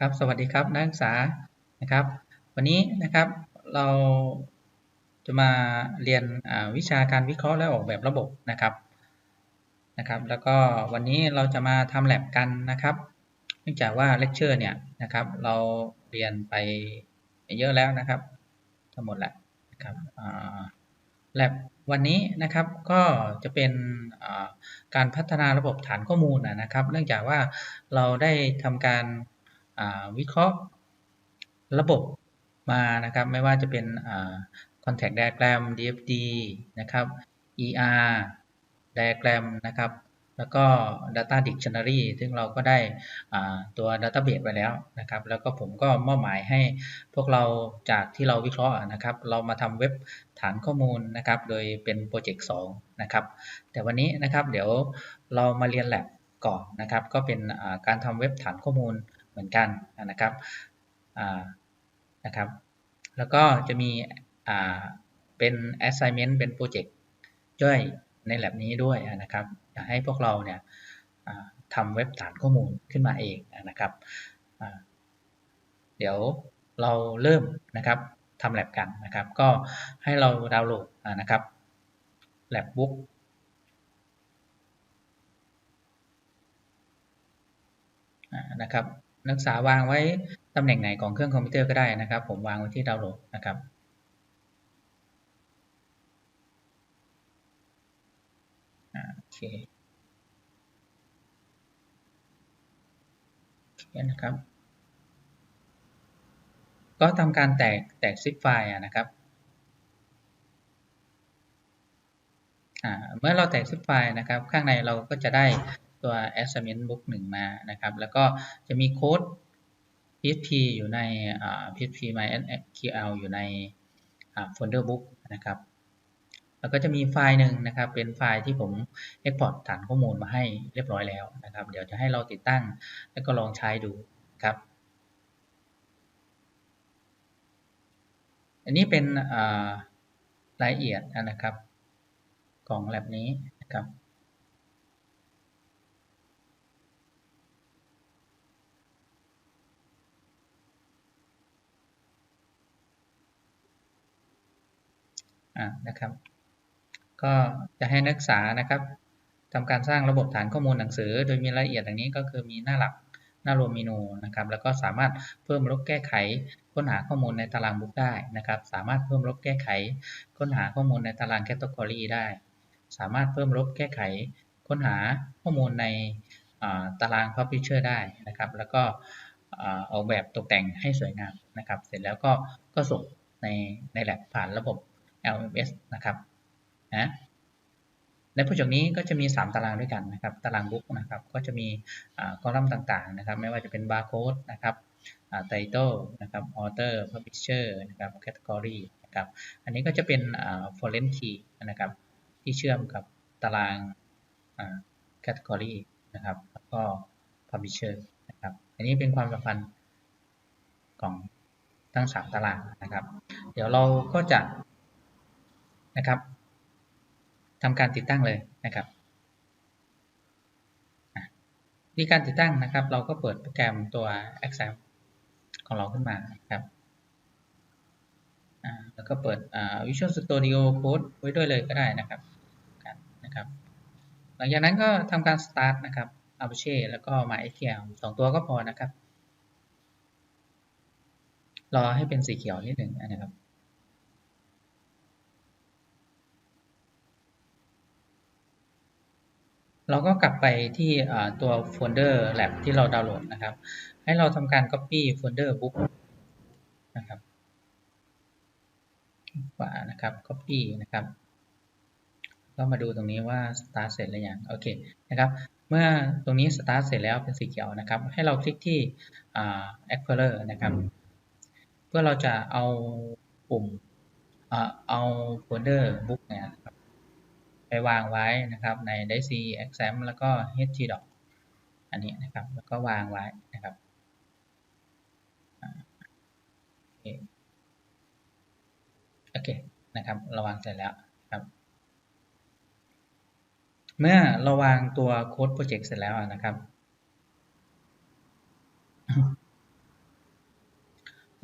ครับสวัสดีครับนักศึกษานะครับ วันนี้นะครับเราจะมาเรียนวิชาการวิเคราะห์และออกแบบระบบนะครับนะครับ แล้วก็วันนี้เราจะมาทำแลบกันนะครับ เนื่องจากว่าเลคเชอร์เนี่ยนะครับเราเรียนไปเยอะแล้วนะครับ ทั้งหมดแหละนะครับแลบวันนี้นะครับก็จะเป็นการพัฒนาระบบฐานข้อมูลนะครับ เนื่องจากว่าเราได้ทำการ วิเคราะห์ระบบมานะครับไม่ว่าจะเป็น contact diagram DFD นะครับ ER diagram นะครับแล้วก็ data dictionary ซึ่งเราก็ได้ตัว database ไปแล้วนะครับ แล้วก็ผมก็มอบหมายให้พวกเราจากที่เราวิเคราะห์นะครับ เรามาทำเว็บฐานข้อมูลนะครับ โดยเป็นโปรเจกต์2นะครับ แต่วันนี้นะครับเดี๋ยวเรามาเรียนแลบก่อนนะครับ ก็เป็นการทำเว็บฐานข้อมูล เหมือนกันนะครับนะครับ แล้วก็จะมีเป็น assignment เป็นโปรเจกต์ย่อยในแ a บนี้ด้วยนะครับอยากให้พวกเราเนี่ยทำเว็บฐานข้อมูลขึ้นมาเองนะครับ เดี๋ยวเราเริ่มนะครับทำแ a บกันนะครับ ก็ให้เราดาวน์โหลดนะครับ lab book นะครับ นักศึกษาวางไว้ตำแหน่งไหนของเครื่องคอมพิวเตอร์ก็ได้นะครับ ผมวางไว้ที่ดาวน์โหลดนะครับโอเคโอเคนะครับ ก็ทำการแตกแตกซิปไฟล์นะครับเมื่อเราแตกซิปไฟล์นะครับ ข้างในเราก็จะได้ ตัว assignment book 1 มานะครับ แล้วก็จะมีโค้ด PHP อยู่ใน PHP MySQL อยู่ใน folder book นะครับแล้วก็จะมีไฟล์หนึ่งนะครับ เป็นไฟล์ที่ผม export ฐานข้อมูลมาให้เรียบร้อยแล้วนะครับ เดี๋ยวจะให้เราติดตั้ง แล้วก็ลองใช้ดูครับ อันนี้เป็นรายละเอียดนะครับ ของ lab นี้นะครับ นะครับ ก็จะให้นักศึกษานะครับทำการสร้างระบบฐานข้อมูลหนังสือ โดยมีรายละเอียดอย่างนี้ก็คือมีหน้าหลักหน้ารวมเมนูนะครับ แล้วก็สามารถเพิ่มลบแก้ไขค้นหาข้อมูลในตารางบุ๊กได้นะครับ สามารถเพิ่มลบแก้ไข ค้นหาข้อมูลในตารางแคตตากรีได้ สามารถเพิ่มลบแก้ไข ค้นหาข้อมูลในตาราง Publisher ได้นะครับ แล้วก็ออกแบบตกแต่งให้สวยงามนะครับ เสร็จแล้วก็ก็ส่งในในแลบผ่านระบบ LMS นะครับนะในโปรเจกต์นี้ก็จะมี 3 ตารางด้วยกันนะครับ ตารางบุ๊กนะครับ ก็จะมีคอลัมน์ต่างๆนะครับ ไม่ว่าจะเป็นบาร์โค้ดนะครับไตเติลนะครับออเตอร์พับลิชเชอร์นะครับแคตตากรีนะครับ อันนี้ก็จะเป็น foreign key นะครับ ที่เชื่อมกับตารางแคตตากรีนะครับแล้วก็ publisher นะครับ อันนี้เป็นความสัมพันธ์ของทั้ง 3 ตารางนะครับ เดี๋ยวเราก็จะ นะครับทำการติดตั้งเลยนะครับวิธีการติดตั้งนะครับ เราก็เปิดโปรแกรมตัว Excel ของเราขึ้นมาครับแล้วก็เปิด Visual Studio Code ไว้ด้วยเลยก็ได้นะครับนะครับหลังจากนั้นก็ทำการ start นะครับ Apache แล้วก็ MySQL สองตัวก็พอนะครับ รอให้เป็นสีเขียวนิดหนึ่งนะครับ เราก็กลับไปที่ตัวโฟลเดอร์ lab ที่เราดาวน์โหลดนะครับ ให้เราทำการ copy โฟลเดอร์ book นะครับขวานะครับ copy นะครับ ก็มาดูตรงนี้ว่า start เสร็จหรือยังโอเคนะครับ เมื่อตรงนี้ start เสร็จแล้วเป็นสีเขียวนะครับ ให้เราคลิกที่ explorer นะครับ เพื่อเราจะเอาปุ่มเอาโฟลเดอร์ book เนี่ย วางไว้นะครับใน d i c exam แล้วก็ htdoc อันนี้นะครับแล้วก็วางไว้นะครับโอเคนะครับเราวางเสร็จแล้วครับ เมื่อเราวางตัวโค้ดโปรเจกต์เสร็จแล้วนะครับ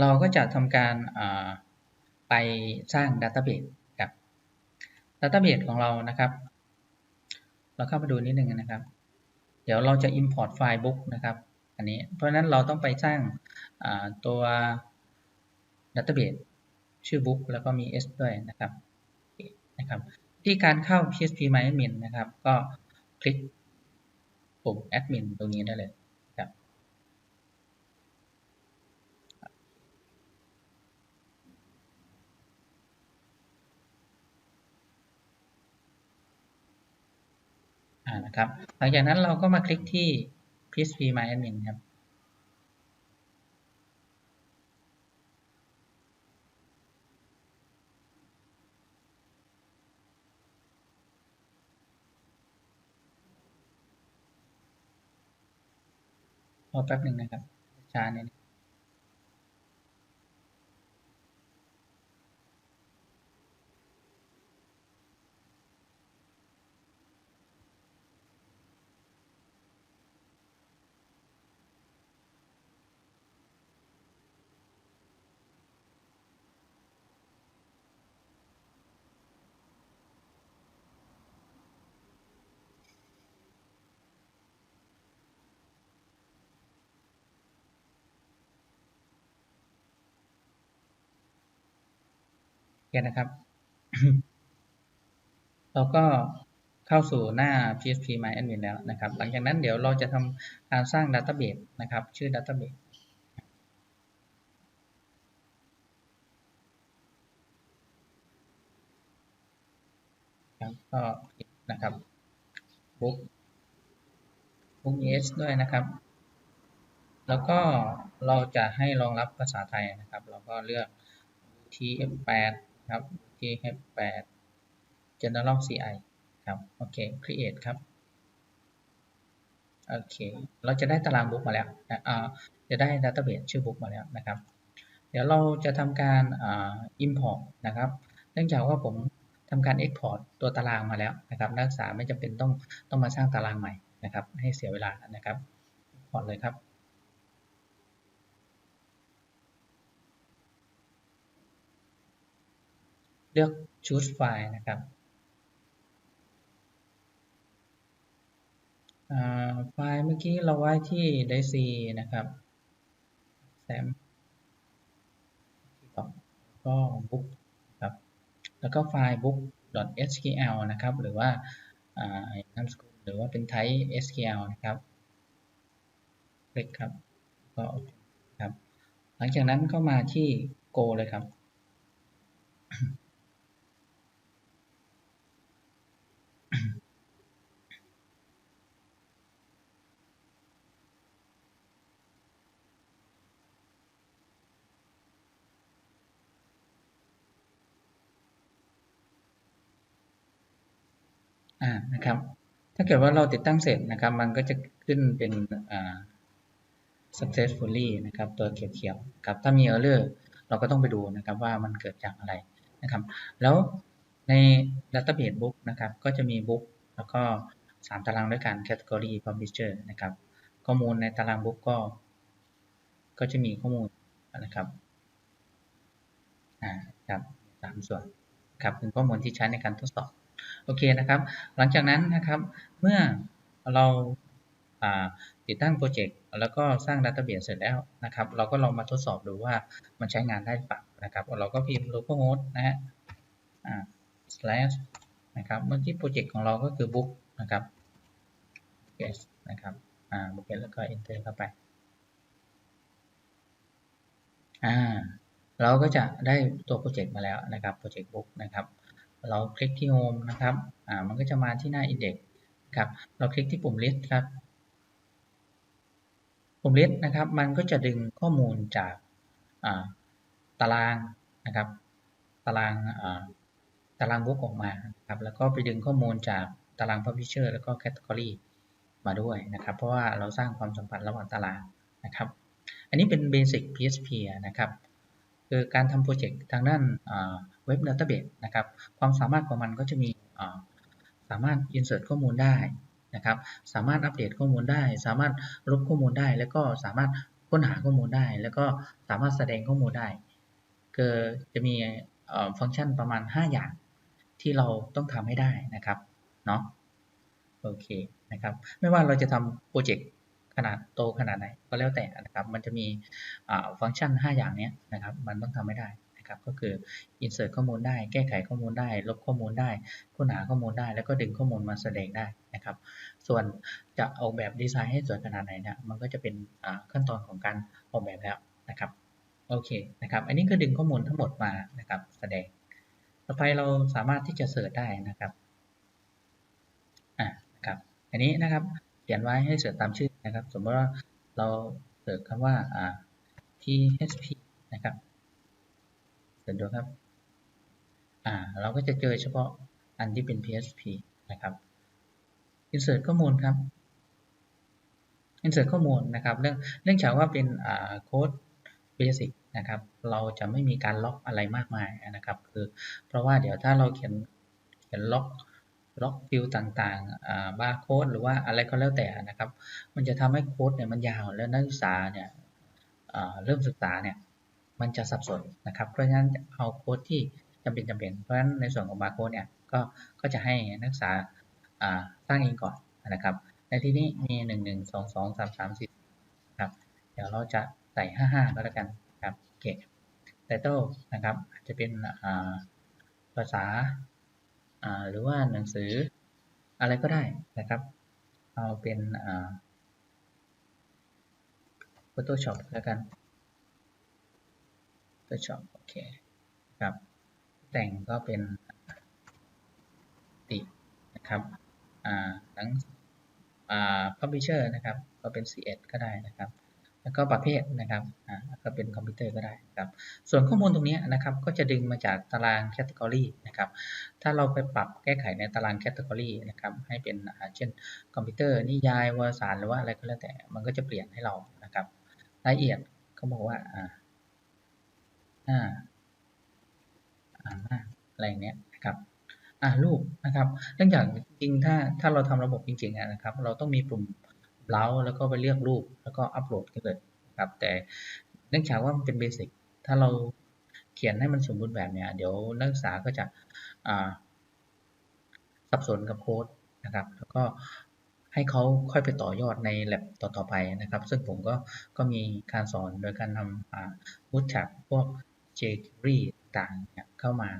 เราก็จะทำการไปสร้าง Database ครับ Database ของเรานะครับ เราเข้ามาดูนิดนึงนะครับ เดี๋ยวเราจะ import ไฟล์ book นะครับ อันนี้ เพราะฉะนั้นเราต้องไปสร้างตัว Database ชื่อ book แล้วก็มี s ด้วยนะครับนะครับที่การเข้า PHP MyAdmin นะครับ ก็คลิกปุ่ม Admin ตรงนี้ได้เลย นะครับ หลังจากนั้นเราก็มาคลิกที่ PHP MyAdmin ครับรอแป๊บหนึ่งนะครับช้าเนี่ย เนนะครับ เราก็เข้าสู่หน้า PHP MyAdmin แล้วนะครับ หลังจากนั้นเดี๋ยวเราจะทำการสร้าง Database นะครับ ชื่อ Database ครับก็นะครับ book book es ด้วยนะครับ แล้วก็เราจะให้รองรับภาษาไทยนะครับ เราก็เลือก tf8 ครับ tf8 general ci ครับ โอเค create ครับ โอเค เราจะได้ตารางบุ๊กมาแล้วอ่าจะได้ database ชื่อบุ๊กมาแล้วนะครับ เดี๋ยวเราจะทำการอ่า import นะครับ เนื่องจากว่าผมทำการ export ตัวตารางมาแล้วนะครับนักศึกษาไม่จำเป็นต้องต้องมาสร้างตารางใหม่นะครับ ให้เสียเวลานะครับ import เลยครับ เลือก choose file นะครับไฟล์เมื่อกี้เราไว้ที่ d c นะครับ sam ก็ book ครับแล้วก็ไฟล์ book .html นะครับ หรือว่านามสกุลหรือว่าเป็นไทป์ SQL นะครับ คลิกครับ ก็ครับ หลังจากนั้นก็มาที่ go เลยครับอ่า นะครับ ถ้าเกิดว่าเราติดตั้งเสร็จนะครับ มันก็จะขึ้นเป็น successfully นะครับ ตัวเขียวๆครับ ถ้ามี error เราก็ต้องไปดูนะครับว่ามันเกิดจากอะไรนะครับ แล้วใน database book นะครับ ก็จะมี book แล้วก็ 3 ตารางด้วยกัน category publisher นะครับ ข้อมูลในตาราง book ก็ ก็จะมีข้อมูลนะครับอ่าครับสามส่วนครับเป็นข้อมูลที่ใช้ในการทดสอบ โอเคนะครับ หลังจากนั้นนะครับเมื่อเราติดตั้งโปรเจกต์แล้วก็สร้างดัตเตอร์เบสเสร็จแล้วนะครับ เราก็ลองมาทดสอบดูว่ามันใช้งานได้หรือเปล่านะครับ เราก็พิมพ์ localhost นะฮะ slash นะครับเมื่อกี้โปรเจกต์ของเราก็คือ book นะครับ yes นะครับ อ่า book แล้วก็ enter เข้าไป อ่า เราก็จะได้ตัวโปรเจกต์มาแล้วนะครับ โปรเจกต์ book นะครับ เราคลิกที่ Home นะครับ อ่า มันก็จะมาที่หน้า Index ครับ เราคลิกที่ปุ่ม List ครับ ปุ่ม List นะครับ มันก็จะดึงข้อมูลจากตารางนะครับ ตารางตารางบุ๊กออกมาครับ แล้วก็ไปดึงข้อมูลจากตาราง Publisher แล้วก็ Category มาด้วยนะครับ เพราะว่าเราสร้างความสัมพันธ์ระหว่างตารางนะครับ อันนี้เป็น Basic PHP นะครับ คือการทำโปรเจกต์ทางด้านเว็บดัตเตอร์เบสนะครับ ความสามารถของมันก็จะมีสามารถ insert ข้อมูลได้นะครับ สามารถอัปเดตข้อมูลได้ สามารถลบข้อมูลได้ แล้วก็สามารถค้นหาข้อมูลได้ แล้วก็สามารถแสดงข้อมูลได้คือจะมีฟังก์ชันประมาณ 5 อย่างที่เราต้องทำให้ได้นะครับเนาะโอเคนะครับ ไม่ว่าเราจะทำโปรเจกต์ นาดโตขนาดไหนก็แล้วแต่นะครับ มันจะมีฟังก์ชัน 5 อย่างนี้นะครับ มันต้องทำให้ได้นะครับ ก็คือ insert ข้อมูลได้ แก้ไขข้อมูลได้ ลบข้อมูลได้ ค้นหาข้อมูลได้ แล้วก็ดึงข้อมูลมาแสดงได้นะครับ ส่วนจะออกแบบดีไซน์ให้สวยขนาดไหนเนี่ย มันก็จะเป็นขั้นตอนของการออกแบบแล้วนะครับ โอเคนะครับ อันนี้ก็ดึงข้อมูลทั้งหมดมานะครับ แสดง ต่อไปเราสามารถที่จะเสิร์ชได้นะครับ อ่านะครับ อันนี้นะครับ ขียนไว้ให้เสิร์ชตามชื่อนะครับ สมมติว่าเราเสิร์ชคำว่าอ่า php นะครับเสิร์ชดูครับอ่าเราก็จะเจอเฉพาะอันที่เป็น php นะครับ insert ข้อมูลครับ insert ข้อมูลนะครับ เรื่องเนื่องจากว่าเป็นอ่าโค้ดเบสิกนะครับ เราจะไม่มีการล็อกอะไรมากมายนะครับ คือเพราะว่าเดี๋ยวถ้าเราเขียนเขียนล็อก ล็อกฟิลต่างๆบาร์โค้ดหรือว่าอะไรก็แล้วแต่นะครับ มันจะทำให้โค้ดเนี่ยมันยาวแล้วนักศึกษาเนี่ยเริ่มศึกษาเนี่ยมันจะสับสนนะครับ เพราะฉะนั้นเอาโค้ดที่จำเป็นจำเป็น เพราะฉะนั้นในส่วนของบาร์โค้ดเนี่ยก็ก็จะให้นักศึกษาสร้างเองก่อนนะครับ ในที่นี้มีหนึ่งหนึ่งสองสองสามสามสี่ครับ เดี๋ยวเราจะใส่ห้าห้าก็แล้วกันครับโอเคไตเติลนะครับอาจจะเป็นภาษา หรือว่าหนังสืออะไรก็ได้นะครับ เอาเป็น Photoshop แล้วกัน Photoshop โอเคครับ แต่งก็เป็นตินะครับหนัง Publisher นะครับ ก็เป็น CS ก็ได้นะครับ แล้วก็ประเภทนะครับอ่าก็เป็นคอมพิวเตอร์ก็ได้ครับ ส่วนข้อมูลตรงนี้นะครับก็จะดึงมาจากตารางแคตตากรีนะครับ ถ้าเราไปปรับแก้ไขในตารางแคตตากรีนะครับให้เป็นเช่นคอมพิวเตอร์นิยายวารสารหรือว่าอะไรก็แล้วแต่มันก็จะเปลี่ยนให้เรานะครับรายละเอียดเขาบอกว่าอ่าอ่าอ่าอะไรเนี้ยนะครับอ่ารูปนะครับเนื่องจากจริงถ้าถ้าเราทำระบบจริงๆนะครับ เราต้องมีปุ่ม เล้าแล้วก็ไปเลือกรูปแล้วก็อัปโหลดกันเลยครับแต่เนื่องจากว่ามันเป็นเบสิกถ้าเราเขียนให้มันสมบูรณ์แบบเนี่ยเดี๋ยวนักศึกษาก็จะสับสนกับโค้ดนะครับ แล้วก็ให้เขาค่อยไปต่อยอดในแลบต่อๆไปนะครับ ซึ่งผมก็ก็มีการสอนโดยการทำบูตแท็บพวก jQuery ต่างเข้ามา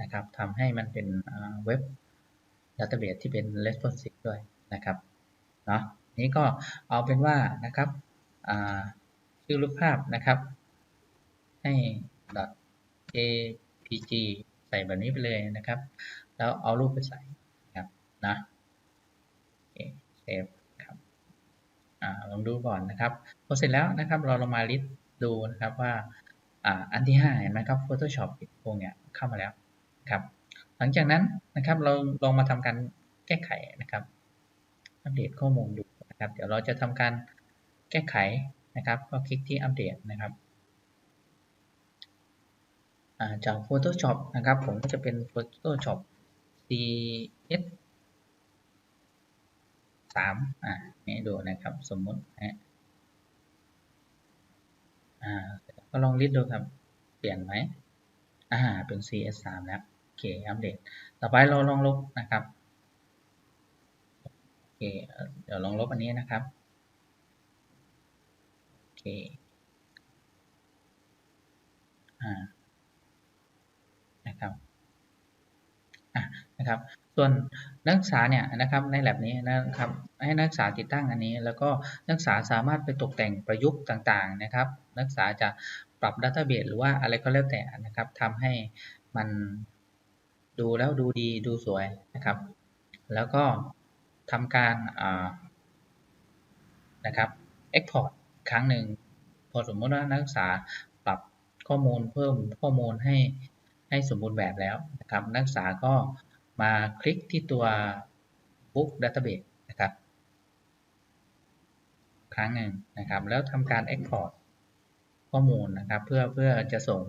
นะครับทำให้มันเป็นเว็บดัตเตอร์เบสที่เป็น responsive ด้วยนะครับเนาะ นี้ก็เอาเป็นว่านะครับชื่อรูปภาพนะครับ ให้ .apg ใส่แบบนี้ไปเลยนะครับ แล้วเอารูปไปใส่ครับนะโอเซฟครับอลองดูก่อนนะครับพอเสร็จแล้วนะครับเราลงมาลิสต์ดูนะครับว่าอันที่5เห็นไหมครับ Photoshop พวกเนี้ยเข้ามาแล้วครับหลังจากนั้นนะครับเราลองมาทำการแก้ไขนะครับ อัปเดตข้อมูลดู นะครับเดี๋ยวเราจะทำการแก้ไขนะครับ ก็คลิกที่อัปเดตนะครับจาก Photoshop นะครับ ผมก็จะเป็น Photoshop CS 3อ่านี่ดูนะครับ สมมุตินะอ่าก็ลองลิสต์ดูครับ เปลี่ยนไหมอ่าเป็น CS 3แล้วโอเคอัปเดต ต่อไปเราลองลบนะครับ คเดี๋ยวลองลบอันนี้นะครับ โอเค อ่า นะครับ อะ นะครับ ส่วนนักศึกษาเนี่ยนะครับในแ lab นี้นะครับ ให้นักศึกษาติดตั้งอันนี้ แล้วก็นักศึกษาสามารถไปตกแต่งประยุกต์ต่างๆนะครับ นักศึกษาจะปรับดัตเตอร์เบสหรือว่าอะไรก็แล้วแต่นะครับทำให้มันดูแล้วดูดีดูสวยนะครับ แล้วก็ ทำการนะครับ export ครั้งหนึ่ง พอสมมติว่านักศึกษาปรับข้อมูลเพิ่มข้อมูลให้ให้สมบูรณ์แบบแล้วนะครับ นักศึกษาก็มาคลิกที่ตัว book database นะครับ ครั้งหนึ่งนะครับ แล้วทำการ export ข้อมูลนะครับเพื่อเพื่อจะส่ง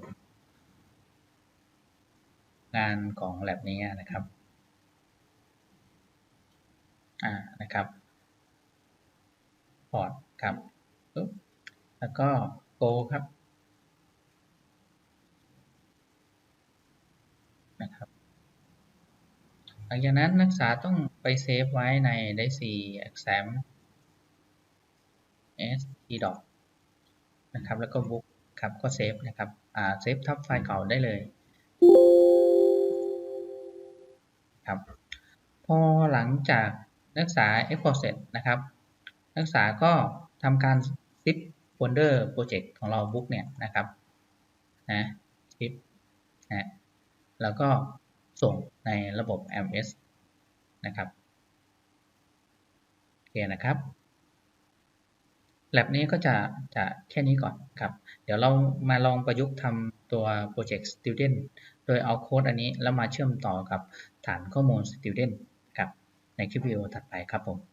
งานของ lab นี้นะครับ นะครับพอร์ตครับแล้วก็ go ครับนะครับหลังจากนั้นนักศึกษาต้องไปเซฟไว้ใน d 4 exam stdoc นะครับ แล้วก็ book ครับก็เซฟนะครับอ่าเซฟทับไฟล์เก่าได้เลยครับพอหลังจาก นักศึกษา export เสร็จนะครับ นักศึกษาก็ทำการ zip folder project ของเรา book เนี่ยนะครับนะ zip นะแล้วก็ส่งในระบบ MS นะครับโอเคนะครับแ a บนี้ก็จะจะแค่นี้ก่อนครับ เดี๋ยวเรามาลองประยุกต์ทำตัว Project Student โดยเอาโค้ดอันนี้แล้วมาเชื่อมต่อกับฐานข้อมูล Student ในคลิปวิดีโอถัดไปครับผม